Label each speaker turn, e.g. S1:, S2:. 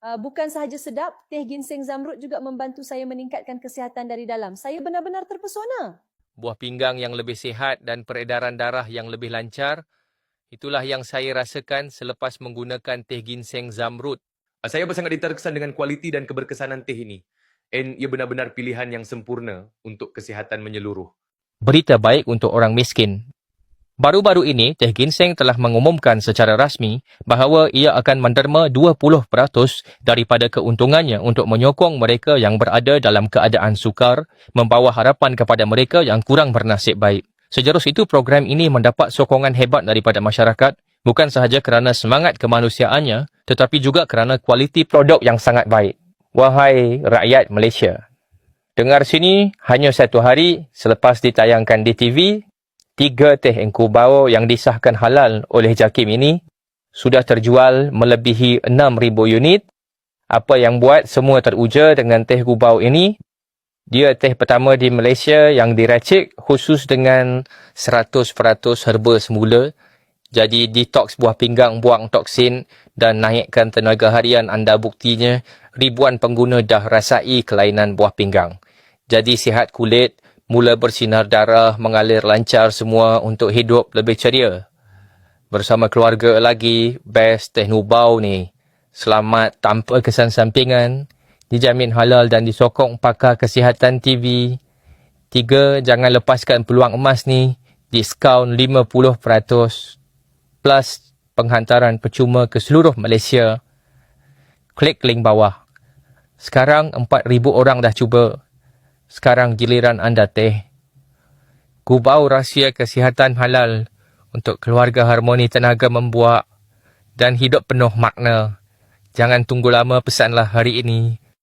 S1: Uh, bukan sahaja sedap, teh ginseng zamrud juga membantu saya meningkatkan kesihatan dari dalam. Saya benar-benar terpesona.
S2: Buah pinggang yang lebih sihat dan peredaran darah yang lebih lancar, itulah yang saya rasakan selepas menggunakan teh ginseng zamrud.
S3: Ah, Saya sangat diterkesan dengan kualiti dan keberkesanan teh ini. And ia benar-benar pilihan yang sempurna untuk kesihatan menyeluruh.
S2: Berita baik untuk orang miskin. Baru-baru ini, Teh Ginseng telah mengumumkan secara rasmi bahawa ia akan menderma 20% daripada keuntungannya untuk menyokong mereka yang berada dalam keadaan sukar, membawa harapan kepada mereka yang kurang bernasib baik. Sejerus itu, program ini mendapat sokongan hebat daripada masyarakat, bukan sahaja kerana semangat kemanusiaannya, tetapi juga kerana kualiti produk yang sangat baik. Wahai rakyat Malaysia, dengar sini hanya satu hari selepas ditayangkan di TV, tiga teh engkubau yang disahkan halal oleh JAKIM ini sudah terjual melebihi 6,000 unit. Apa yang buat semua teruja dengan teh kubau ini, dia teh pertama di Malaysia yang diracik khusus dengan 100% herba semula. Jadi detox buah pinggang, buang toksin dan naikkan tenaga harian anda buktinya ribuan pengguna dah rasai kelainan buah pinggang. Jadi sihat kulit, mula bersinar darah, mengalir lancar semua untuk hidup lebih ceria. Bersama keluarga lagi, best teh nubau ni. Selamat tanpa kesan sampingan, dijamin halal dan disokong pakar kesihatan TV. Tiga, jangan lepaskan peluang emas ni. Diskaun 50% plus penghantaran percuma ke seluruh Malaysia. Klik link bawah. Sekarang 4,000 orang dah cuba. Sekarang giliran anda teh. Gubau rahsia kesihatan halal untuk keluarga harmoni tenaga membuat dan hidup penuh makna. Jangan tunggu lama pesanlah hari ini.